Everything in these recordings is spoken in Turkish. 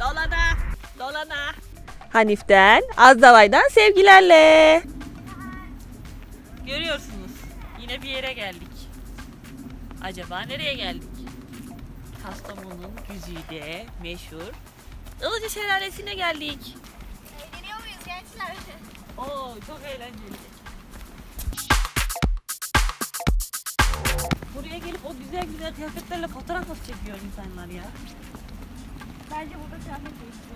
Dolana. Dolana. Hanif'ten, Azdalay'dan sevgilerle. Görüyorsunuz. Yine bir yere geldik. Acaba nereye geldik? Kastamonu'nun güzide meşhur Ilıca Şelalesi'ne geldik. Eğleniyor muyuz gençler? Oo çok eğlenceli. Buraya gelip o güzel güzel kıyafetlerle fotoğraf nasıl çekiyor insanlar ya? Bence burada kıyafet belli.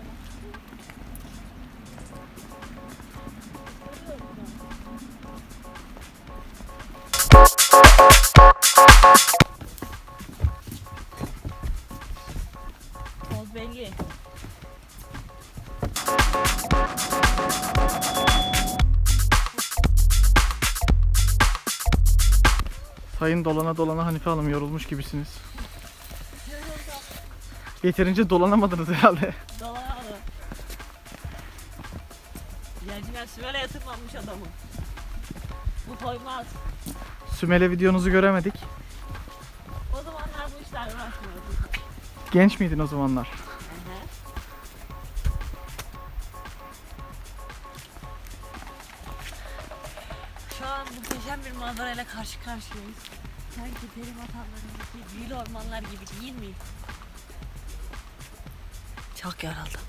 Sayın dolana dolana Hanife Hanım yorulmuş gibisiniz. Yeterince dolanamadınız herhalde. Dolanamadı. Yerciler süvele yatırmamış adamı. Bu koymaz. Sümele videonuzu göremedik. O zamanlar bu işler uğraşmıyordu. Genç miydin o zamanlar? Şu an muhteşem bir manzarayla karşı karşıyayız. Sanki peri masallarındaki büyülü ormanlar gibi değil mi? Çok yoruldum.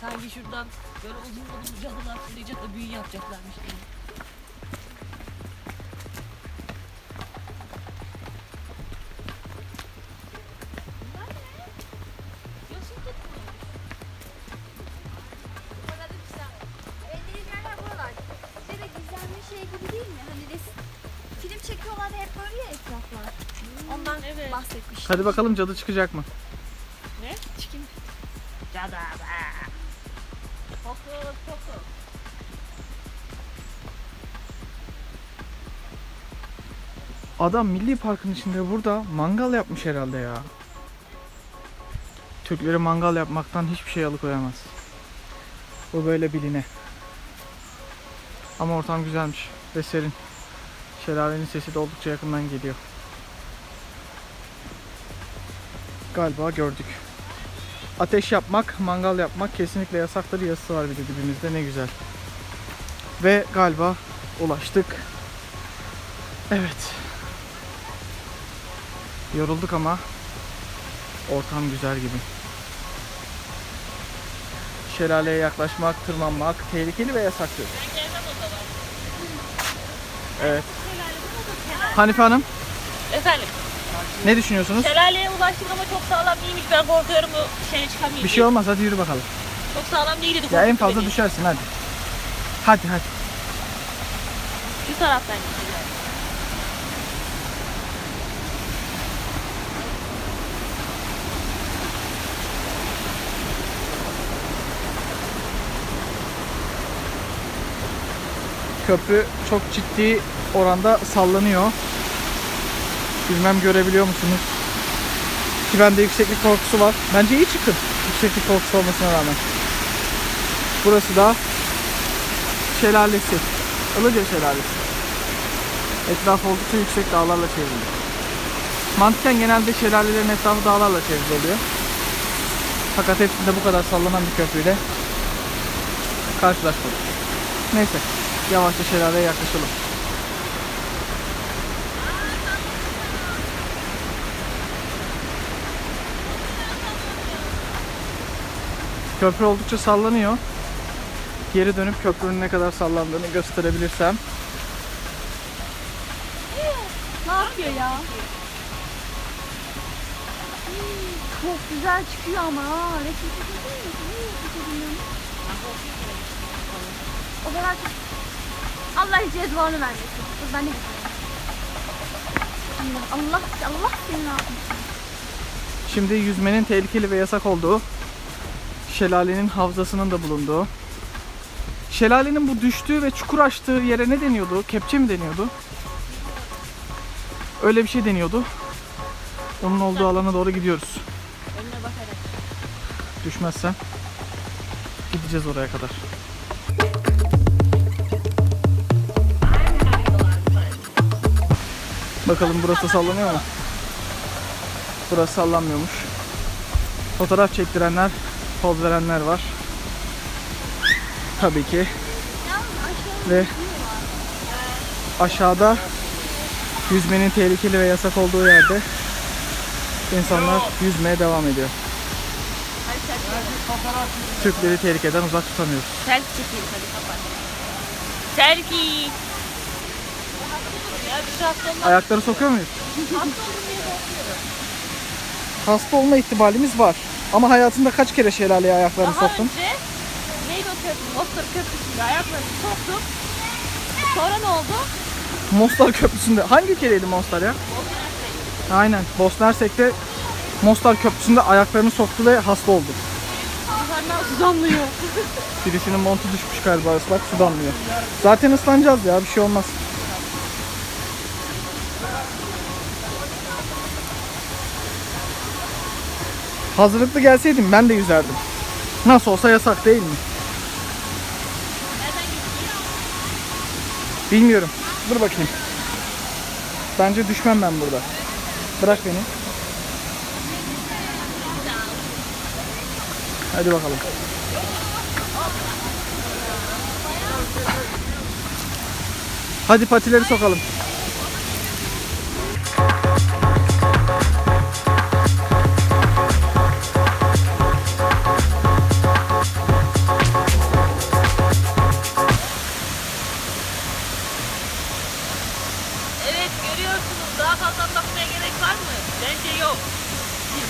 Sanki şuradan böyle uzun uzun cadılar fırlayacak da büyü yapacaklarmış gibi. Ondan evet. Bahsetmiş. Hadi bakalım cadı çıkacak mı? Ne? Cada be. Fokus fokus. Adam milli parkın içinde burada mangal yapmış herhalde ya. Türkleri mangal yapmaktan hiçbir şey alıkoyamaz. Bu böyle biline. Ama ortam güzelmiş ve serin. Şelalenin sesi de oldukça yakından geliyor. Galiba gördük. Ateş yapmak, mangal yapmak kesinlikle yasaktır. Yazısı var bir de dibimizde ne güzel. Ve galiba ulaştık. Evet. Yorulduk ama ortam güzel gibi. Şelaleye yaklaşmak, tırmanmak tehlikeli ve yasaktır. Evet. Hanife Hanım Efendim. Ne düşünüyorsunuz? Şelaleye ulaştık ama çok sağlam değilmiş. Ben korkuyorum bu şeye çıkamayayım. Bir şey olmaz hadi yürü bakalım. Çok sağlam değildi. Ya en fazla beni. düşersin hadi. Hadi hadi. Şu taraftan gidiyor. Köprü çok ciddi oranda sallanıyor. Bilmem görebiliyor musunuz? Ki bende yükseklik korkusu var. Bence iyi çıktım. Yükseklik korkusu olmasına rağmen. Burası da şelalesi. Ilıca şelalesi. Etrafı oldukça yüksek dağlarla çevrili. Mantıken genelde şelalelerin etrafı dağlarla çevrili oluyor. Fakat hepsinde bu kadar sallanan bir köprüyle karşılaşmadık. Neyse. Yavaşça şelaleye yaklaşalım. Köprü oldukça sallanıyor. Geri dönüp köprünün ne kadar sallandığını gösterebilirsem. Ne yapıyor ya? Çok güzel çıkıyor ama? O kadar çok... Allah cezvanı vermesin. Dur ben de Allah Allah seni ne yapmış? Şimdi yüzmenin tehlikeli ve yasak olduğu, şelalenin havzasının da bulunduğu, şelalenin bu düştüğü ve çukur açtığı yere ne deniyordu? Kepçe mi deniyordu? Öyle bir şey deniyordu. Onun olduğu alana doğru gidiyoruz. Önüne bakarak. Düşmezsem gideceğiz oraya kadar. Bakalım burası sallanıyor mu? Burası sallanmıyormuş. Fotoğraf çektirenler, poz verenler var. Tabii ki. Ve aşağıda yüzmenin tehlikeli ve yasak olduğu yerde insanlar yüzmeye devam ediyor. Türkleri tehlikeden uzak tutamıyoruz. Selfie çekelim hadi kapat. Selfie. Ayakları sokuyor muyuz? Hasta olma ihtimalimiz var. Ama hayatında kaç kere şelaleye ayaklarını Daha soktun? önce neydi o köprü? Mostar Köprüsü'nde ayaklarını soktum. Sonra ne oldu? Mostar Köprüsü'nde. Hangi ülkedeydi Mostar ya? Aynen. Bosna Hersek'te Mostar Köprüsü'nde ayaklarını soktu ve hasta oldu. Yukarıdan su damlıyor. Birisinin montu düşmüş galiba ıslak su damlıyor. Zaten ıslanacağız ya bir şey olmaz. Hazırlıklı gelseydim ben de yüzerdim. Nasıl olsa yasak değil mi? Bilmiyorum. Dur bakayım. Bence düşmem ben burada. Bırak beni. Hadi bakalım. Hadi patileri sokalım.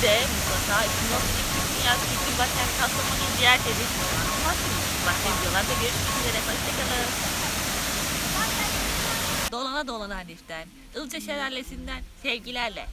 De mutlaka 2032 Dünyası Kültür Başkenti Kastamonu'yu ziyaret. Anlatmazsınız. Başka videolarda görüşmek üzere. Hoşçakalın. Dolana dolana Hanif'ten, Ilca Şelalesi'nden sevgilerle.